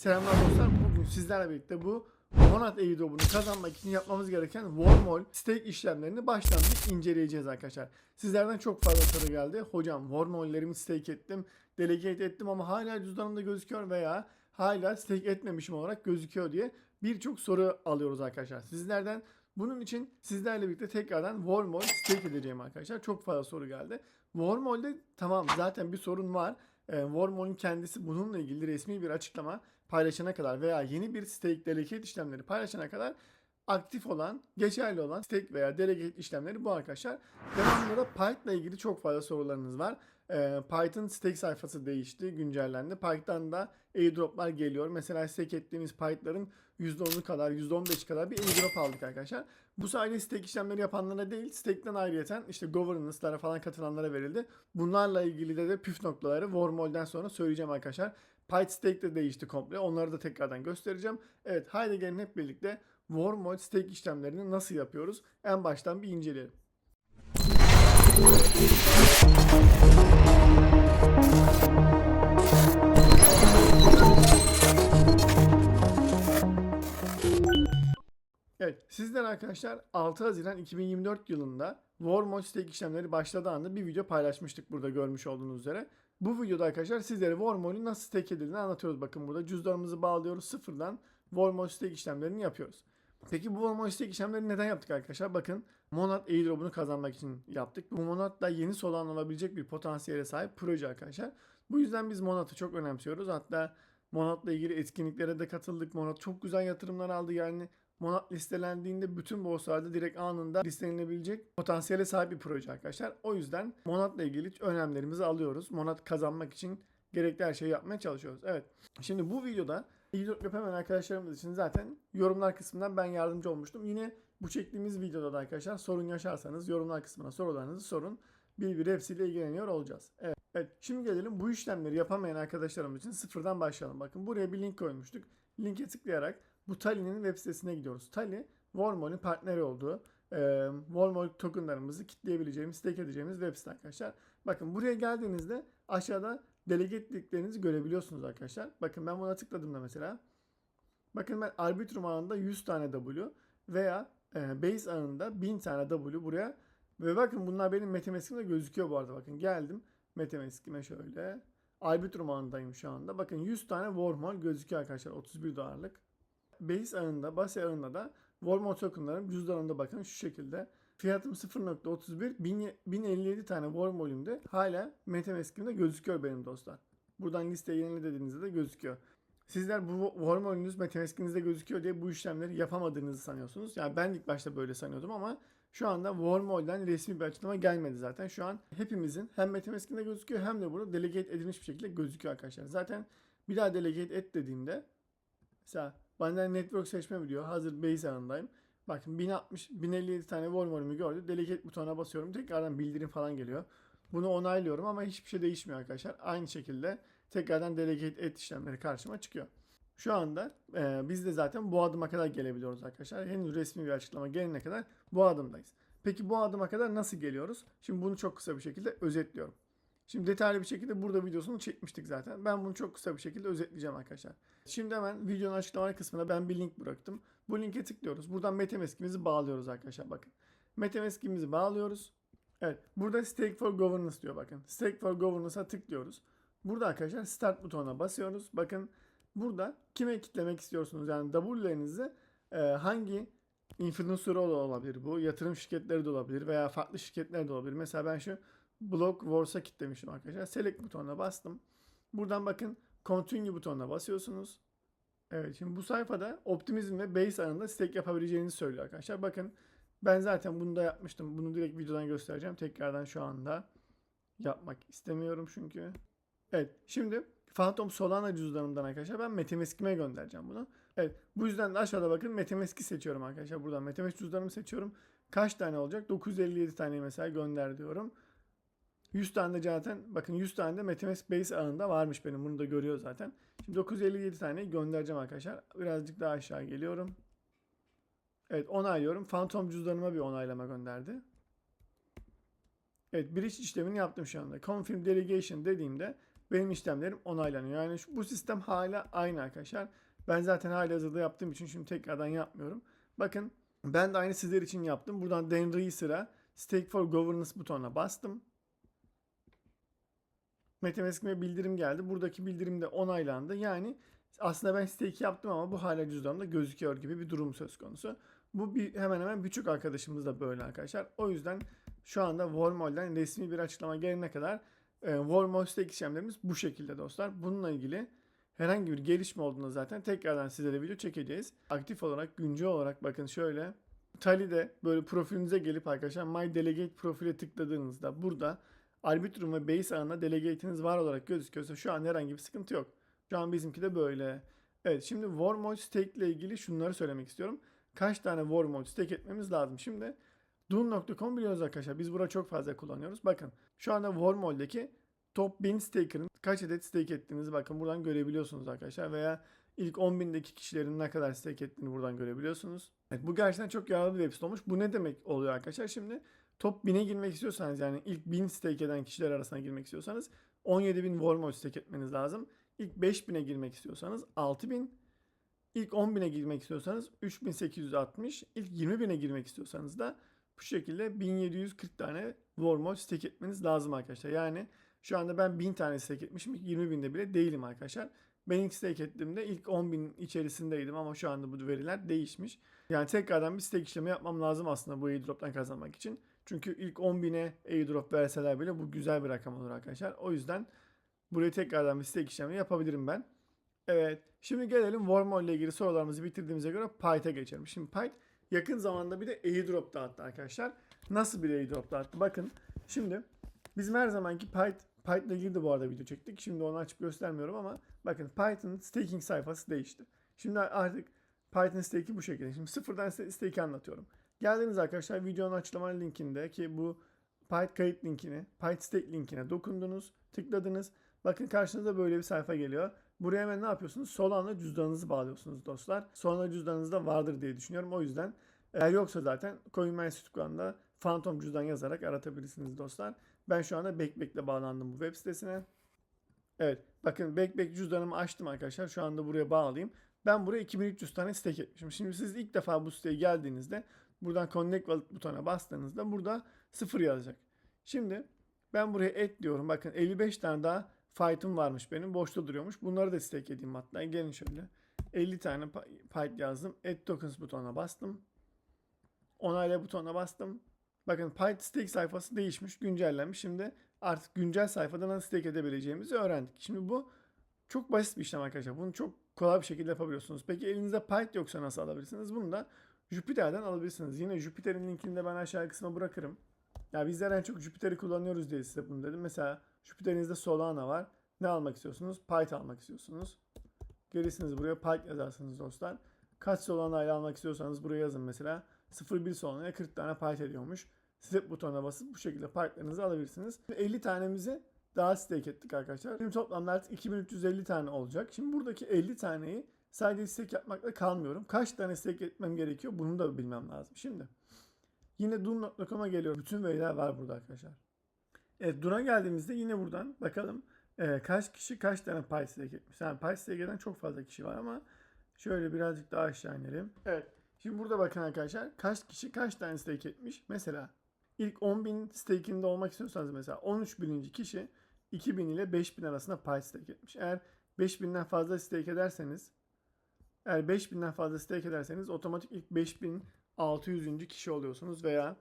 Selamlar dostlar. Bugün sizlerle birlikte bu Monat airdrop'unu kazanmak için yapmamız gereken Wormhole stake işlemlerini baştan bir inceleyeceğiz arkadaşlar. Sizlerden çok fazla soru geldi. Hocam Wormhole'lerimi stake ettim, delegate ettim ama hala cüzdanımda gözüküyor veya hala stake etmemişim olarak gözüküyor diye birçok soru alıyoruz arkadaşlar. Sizlerden bunun için sizlerle birlikte tekrardan Wormhole stake edeceğim arkadaşlar. Çok fazla soru geldi. Wormhole'de tamam zaten bir sorun var. E, Wormhole'un kendisi bununla ilgili resmi bir açıklama paylaşana kadar veya yeni bir stake delegate işlemleri paylaşana kadar aktif olan, geçerli olan stake veya delegate işlemleri bu arkadaşlar. Devamında da Python'la ilgili çok fazla sorularınız var. Ee, Python stake sayfası değişti, güncellendi. Python'da da airdroplar geliyor. Mesela stake ettiğimiz Python'ların %10'u kadar, %15 kadar bir airdrop aldık arkadaşlar. Bu sadece stake işlemleri yapanlara değil, stake'den ayrıyeten işte governance'lara falan katılanlara verildi. Bunlarla ilgili de, de püf noktaları Wormhole'den sonra söyleyeceğim arkadaşlar. PyStake de değişti komple. Onları da tekrardan göstereceğim. Evet haydi gelin hep birlikte Wormhole stake işlemlerini nasıl yapıyoruz? En baştan bir inceleyelim. Arkadaşlar 6 Haziran 2024 yılında Wormhole stake işlemleri başladığı anda bir video paylaşmıştık burada görmüş olduğunuz üzere. Bu videoda arkadaşlar sizlere Wormhole'ün nasıl stake edildiğini anlatıyoruz. Bakın burada cüzdanımızı bağlıyoruz sıfırdan Wormhole stake işlemlerini yapıyoruz. Peki bu Wormhole stake işlemleri neden yaptık arkadaşlar? Bakın Monad airdrop'unu kazanmak için yaptık. Bu Monad da yeni solan olabilecek bir potansiyele sahip proje arkadaşlar. Bu yüzden biz Monad'ı çok önemsiyoruz. Hatta Monad'la ilgili etkinliklere de katıldık. Monad çok güzel yatırımlar aldı yani. Monad listelendiğinde bütün borsalarda direkt anında listelenebilecek potansiyele sahip bir proje arkadaşlar. O yüzden Monad'la ilgili önlemlerimizi alıyoruz. Monad kazanmak için gerekli her şeyi yapmaya çalışıyoruz. Evet. Şimdi bu videoda airdrop yapameyen arkadaşlarımız için zaten yorumlar kısmından ben yardımcı olmuştum. Yine bu çektiğimiz videoda da arkadaşlar sorun yaşarsanız yorumlar kısmına sorularınızı sorun. Bir bir hepsiyle ilgileniyor olacağız. Evet. Evet. Şimdi gelelim bu işlemleri yapamayan arkadaşlarımız için sıfırdan başlayalım. Bakın buraya bir link koymuştuk. Linke tıklayarak bu Tali'nin web sitesine gidiyoruz. Tali, Wormhole'in partneri olduğu e, Wormhole tokenlarımızı kitleyebileceğimiz, stake edeceğimiz web site arkadaşlar. Bakın buraya geldiğinizde aşağıda delegate linklerinizi görebiliyorsunuz arkadaşlar. Bakın ben buna tıkladığımda mesela. Bakın ben Arbitrum ağında 100 tane W veya e, Base ağında 1000 tane W buraya ve bakın bunlar benim Metamask'imde gözüküyor bu arada. Bakın geldim Metamask'ime şöyle. Arbitrum ağındayım şu anda. Bakın 100 tane Wormhole gözüküyor arkadaşlar 31 dolarlık. Base ağında, base ağında da Wormhole tokenlarım cüzdanımda bakın şu şekilde. Fiyatım 0.31. 1000 1057 tane Wormhole'ümde hala Metamask'imde gözüküyor benim dostlar. Buradan listeye yenile dediğinizde de gözüküyor. Sizler bu Wormhole'ünüz Metamask'inizde gözüküyor diye bu işlemleri yapamadığınızı sanıyorsunuz. Yani ben ilk başta böyle sanıyordum ama şu anda Wormhole'den resmi bir açıklama gelmedi zaten. Şu an hepimizin hem Metamask'inde gözüküyor hem de burada delegate edilmiş bir şekilde gözüküyor arkadaşlar. Zaten bir daha delegate et dediğimde mesela benden network seçme diyor. Hazır base ağındayım. Bakın 1060, 1057 tane Wormhole'ümü gördü. Delegate butonuna basıyorum. Tekrardan bildirim falan geliyor. Bunu onaylıyorum ama hiçbir şey değişmiyor arkadaşlar. Aynı şekilde tekrardan delegate et işlemleri karşıma çıkıyor. Şu anda e, biz de zaten bu adıma kadar gelebiliyoruz arkadaşlar. Henüz resmi bir açıklama gelene kadar bu adımdayız. Peki bu adıma kadar nasıl geliyoruz? Şimdi bunu çok kısa bir şekilde özetliyorum. Şimdi detaylı bir şekilde burada videosunu çekmiştik zaten. Ben bunu çok kısa bir şekilde özetleyeceğim arkadaşlar. Şimdi hemen videonun açıklama kısmına ben bir link bıraktım. Bu linke tıklıyoruz. Buradan Metamask'imizi bağlıyoruz arkadaşlar bakın. Metamask'imizi bağlıyoruz. Evet. Burada Stake for Governance diyor bakın. Stake for Governance'a tıklıyoruz. Burada arkadaşlar Start butonuna basıyoruz. Bakın burada kime kitlemek istiyorsunuz? Yani W'lerinizi e, hangi influencer olabilir bu? Yatırım şirketleri de olabilir veya farklı şirketler de olabilir. Mesela ben şu Block Wars'a kitlemişim arkadaşlar. Select butonuna bastım. Buradan bakın Continue butonuna basıyorsunuz. Evet şimdi bu sayfada Optimism ve Base arasında stake yapabileceğinizi söylüyor arkadaşlar. Bakın ben zaten bunu da yapmıştım. Bunu direkt videodan göstereceğim. Tekrardan şu anda yapmak istemiyorum çünkü. Evet şimdi Phantom Solana cüzdanımdan arkadaşlar ben Metamask'ime göndereceğim bunu. Evet bu yüzden de aşağıda bakın Metamask'i seçiyorum arkadaşlar. Buradan Metamask cüzdanımı seçiyorum. Kaç tane olacak? 957 tane mesela gönder diyorum. 100 tane de zaten bakın 100 tane de Metamask Base ağında varmış benim. Bunu da görüyor zaten. Şimdi 957 taneyi göndereceğim arkadaşlar. Birazcık daha aşağı geliyorum. Evet onaylıyorum. Phantom cüzdanıma bir onaylama gönderdi. Evet bridge işlemini yaptım şu anda. Confirm delegation dediğimde benim işlemlerim onaylanıyor. Yani şu, bu sistem hala aynı arkadaşlar. Ben zaten hala hazırda yaptığım için şimdi tekrardan yapmıyorum. Bakın ben de aynı sizler için yaptım. Buradan Dan Reeser'a Stake for Governance butonuna bastım. MetaMask'ime bildirim geldi. Buradaki bildirim de onaylandı. Yani aslında ben stake yaptım ama bu hala cüzdanımda gözüküyor gibi bir durum söz konusu. Bu bir, hemen hemen birçok arkadaşımız da böyle arkadaşlar. O yüzden şu anda Wormhole'den resmi bir açıklama gelene kadar e, Wormhole stake işlemlerimiz bu şekilde dostlar. Bununla ilgili herhangi bir gelişme olduğunda zaten tekrardan sizlere video çekeceğiz. Aktif olarak, güncel olarak bakın şöyle Tali'de böyle profilinize gelip arkadaşlar My Delegate profile tıkladığınızda burada Arbitrum ve Base ağında delegate'iniz var olarak gözüküyorsa şu an herhangi bir sıkıntı yok. Şu an bizimki de böyle. Evet şimdi Wormhole stake ile ilgili şunları söylemek istiyorum. Kaç tane Wormhole stake etmemiz lazım? Şimdi Dune.com biliyoruz arkadaşlar. Biz burada çok fazla kullanıyoruz. Bakın şu anda Wormhole'deki top 1000 staker'ın kaç adet stake ettiğinizi bakın buradan görebiliyorsunuz arkadaşlar. Veya ilk 10.000'deki kişilerin ne kadar stake ettiğini buradan görebiliyorsunuz. Evet, bu gerçekten çok yararlı bir web site olmuş. Bu ne demek oluyor arkadaşlar? Şimdi top 1000'e girmek istiyorsanız yani ilk 1000 stake eden kişiler arasına girmek istiyorsanız 17.000 Wormhole stake etmeniz lazım. İlk 5000'e girmek istiyorsanız 6000 İlk 10.000'e girmek istiyorsanız 3860, ilk 20.000'e girmek istiyorsanız da bu şekilde 1740 tane Wormhole stake etmeniz lazım arkadaşlar. Yani şu anda ben 1000 tane stake etmişim. İlk 20.000'de bile değilim arkadaşlar. Ben ilk stake ettiğimde ilk 10.000 içerisindeydim ama şu anda bu veriler değişmiş. Yani tekrardan bir stake işlemi yapmam lazım aslında bu airdrop'tan kazanmak için. Çünkü ilk 10.000'e airdrop verseler bile bu güzel bir rakam olur arkadaşlar. O yüzden buraya tekrardan bir stake işlemi yapabilirim ben. Evet. Şimdi gelelim Wormhole ile ilgili sorularımızı bitirdiğimize göre Pyte'a geçelim. Şimdi Pyte yakın zamanda bir de airdrop dağıttı arkadaşlar. Nasıl bir airdrop dağıttı? Bakın şimdi bizim her zamanki Pyte Python ile ilgili de bu arada video çektik. Şimdi onu açıp göstermiyorum ama bakın Python staking sayfası değişti. Şimdi artık Python stake'i bu şekilde. Şimdi sıfırdan stake'i anlatıyorum. Geldiniz arkadaşlar videonun açıklama linkinde ki bu Python kayıt linkini, Python stake linkine dokundunuz, tıkladınız. Bakın karşınıza böyle bir sayfa geliyor. Buraya hemen ne yapıyorsunuz? Solana cüzdanınızı bağlıyorsunuz dostlar. Solana cüzdanınızda vardır diye düşünüyorum. O yüzden eğer yoksa zaten CoinMyStüdyo'da Phantom cüzdan yazarak aratabilirsiniz dostlar. Ben şu anda Backback'le bağlandım bu web sitesine. Evet bakın Backback cüzdanımı açtım arkadaşlar. Şu anda buraya bağlayayım. Ben buraya 2300 tane stake etmişim. Şimdi siz ilk defa bu siteye geldiğinizde buradan Connect Wallet butonuna bastığınızda burada sıfır yazacak. Şimdi ben buraya et diyorum. Bakın 55 tane daha fight'ım varmış benim. Boşta duruyormuş. Bunları da stake edeyim hatta. Gelin şöyle. 50 tane fight yazdım. Add tokens butonuna bastım. Onayla butonuna bastım. Bakın Python stake sayfası değişmiş, güncellenmiş. Şimdi artık güncel sayfada nasıl stake edebileceğimizi öğrendik. Şimdi bu çok basit bir işlem arkadaşlar. Bunu çok kolay bir şekilde yapabiliyorsunuz. Peki elinizde Python yoksa nasıl alabilirsiniz? Bunu da Jupyter'den alabilirsiniz. Yine Jupyter'in linkini de ben aşağı kısma bırakırım. Ya bizler en çok Jupyter'i kullanıyoruz diye size bunu dedim. Mesela Jupyter'inizde Solana var. Ne almak istiyorsunuz? Python almak istiyorsunuz. Gelirsiniz buraya Python yazarsınız dostlar. Kaç Solana ile almak istiyorsanız buraya yazın mesela. 0.1 Solana'ya 40 tane Python ediyormuş. Step butonuna basıp bu şekilde Python'ınızı alabilirsiniz. 50 tanemizi daha stake ettik arkadaşlar. Benim toplamda artık 2350 tane olacak. Şimdi buradaki 50 taneyi sadece stake yapmakla kalmıyorum. Kaç tane stake etmem gerekiyor bunu da bilmem lazım. Şimdi yine Dun.com'a geliyor. Bütün veriler var burada arkadaşlar. Evet Dun'a geldiğimizde yine buradan bakalım e, kaç kişi kaç tane Pi stake etmiş. Yani Pi stake eden çok fazla kişi var ama şöyle birazcık daha aşağı inelim. Evet. Şimdi burada bakın arkadaşlar kaç kişi kaç tane stake etmiş. Mesela ilk 10.000 stake'inde olmak istiyorsanız mesela 13 bininci kişi 2000 ile 5000 arasında Pi stake etmiş. Eğer 5000'den fazla stake ederseniz eğer 5000'den fazla stake ederseniz otomatik ilk 5600. kişi oluyorsunuz veya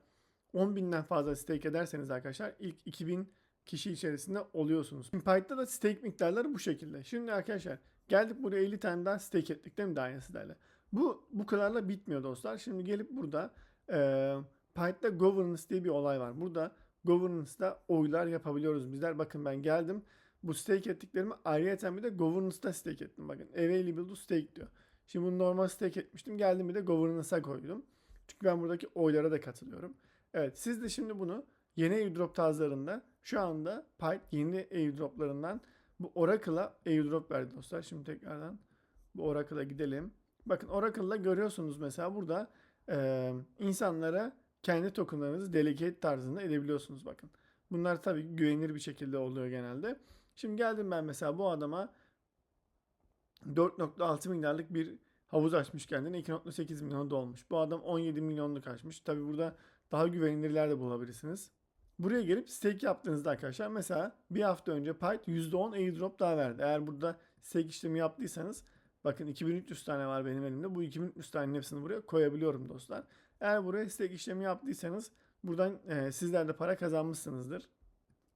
10.000'den fazla stake ederseniz arkadaşlar ilk 2000 kişi içerisinde oluyorsunuz. Python'da da stake miktarları bu şekilde. Şimdi arkadaşlar geldik buraya 50 tane daha stake ettik değil mi daha sizlerle? Bu bu kadarla bitmiyor dostlar. Şimdi gelip burada e, Python'da governance diye bir olay var. Burada governance'da oylar yapabiliyoruz bizler. Bakın ben geldim. Bu stake ettiklerimi ayrıca bir de governance'da stake ettim. Bakın available to stake diyor. Şimdi bunu normal stake etmiştim. Geldim bir de governance'a koydum. Çünkü ben buradaki oylara da katılıyorum. Evet siz de şimdi bunu yeni airdrop tarzlarında şu anda Python yeni airdroplarından bu Oracle'a airdrop verdi dostlar. Şimdi tekrardan bu Oracle'a gidelim. Bakın Oracle'da görüyorsunuz mesela burada e, insanlara kendi tokenlarınızı delegate tarzında edebiliyorsunuz bakın. Bunlar tabii güvenilir bir şekilde oluyor genelde. Şimdi geldim ben mesela bu adama 4.6 milyarlık bir havuz açmış kendine 2.8 milyon dolmuş. Bu adam 17 milyonluk açmış. Tabi burada daha güvenilirler de bulabilirsiniz. Buraya gelip stake yaptığınızda arkadaşlar mesela bir hafta önce Python %10 airdrop daha verdi. Eğer burada stake işlemi yaptıysanız bakın 2300 tane var benim elimde. Bu 2300 tanenin hepsini buraya koyabiliyorum dostlar. Eğer buraya stake işlemi yaptıysanız buradan e, sizler de para kazanmışsınızdır.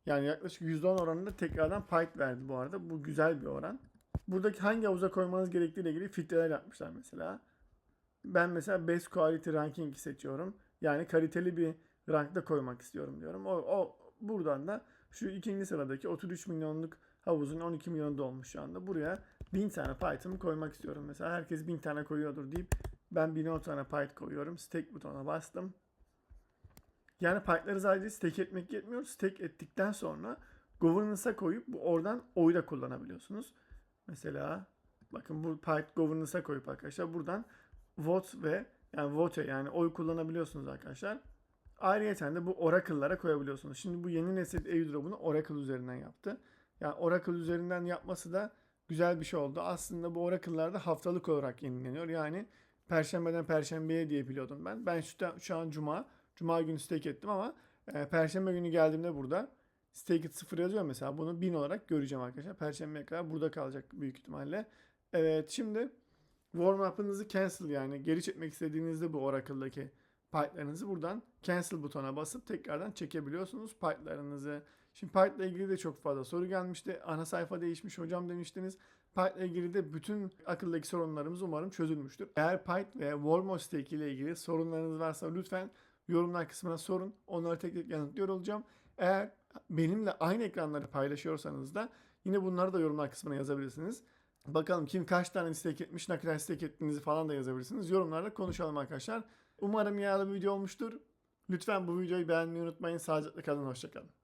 Yani yaklaşık %10 oranında tekrardan Python verdi bu arada. Bu güzel bir oran. Buradaki hangi havuza koymanız gerektiği ile ilgili filtreler yapmışlar mesela. Ben mesela Best Quality Ranking seçiyorum. Yani kaliteli bir rankta koymak istiyorum diyorum. O, o buradan da şu ikinci sıradaki 33 milyonluk havuzun 12 milyonu olmuş şu anda. Buraya 1000 tane Python koymak istiyorum. Mesela herkes 1000 tane koyuyordur deyip ben 1010 tane Python koyuyorum. Stake butonuna bastım. Yani Python'ları sadece stake etmek yetmiyor. Stake ettikten sonra governance'a koyup oradan oy da kullanabiliyorsunuz. Mesela bakın bu Python governance'a koyup arkadaşlar buradan vote ve yani vote yani oy kullanabiliyorsunuz arkadaşlar. Ayrıca de bu Oracle'lara koyabiliyorsunuz. Şimdi bu yeni nesil airdrop'unu Oracle üzerinden yaptı. Yani Oracle üzerinden yapması da güzel bir şey oldu. Aslında bu Oracle'lar da haftalık olarak yenileniyor. Yani Perşembeden Perşembeye diye biliyordum ben. Ben şu, şu an Cuma. Cuma günü stake ettim ama e, Perşembe günü geldiğimde burada stake it 0 yazıyor mesela. Bunu 1000 olarak göreceğim arkadaşlar. Perşembeye kadar burada kalacak büyük ihtimalle. Evet şimdi warm up'ınızı cancel yani geri çekmek istediğinizde bu Oracle'daki pipe'larınızı buradan cancel butona basıp tekrardan çekebiliyorsunuz pipe'larınızı. Şimdi pipe ile ilgili de çok fazla soru gelmişti. Ana sayfa değişmiş hocam demiştiniz. Pipe ile ilgili de bütün akıldaki sorunlarımız umarım çözülmüştür. Eğer Pipe ve Warmo Stake ile ilgili sorunlarınız varsa lütfen yorumlar kısmına sorun. Onları tek tek yanıtlıyor olacağım. Eğer benimle aynı ekranları paylaşıyorsanız da yine bunları da yorumlar kısmına yazabilirsiniz. Bakalım kim kaç tane stake etmiş, ne kadar stake ettiğinizi falan da yazabilirsiniz. Yorumlarda konuşalım arkadaşlar. Umarım yararlı bir video olmuştur. Lütfen bu videoyu beğenmeyi unutmayın. Sağlıcakla kalın, hoşçakalın.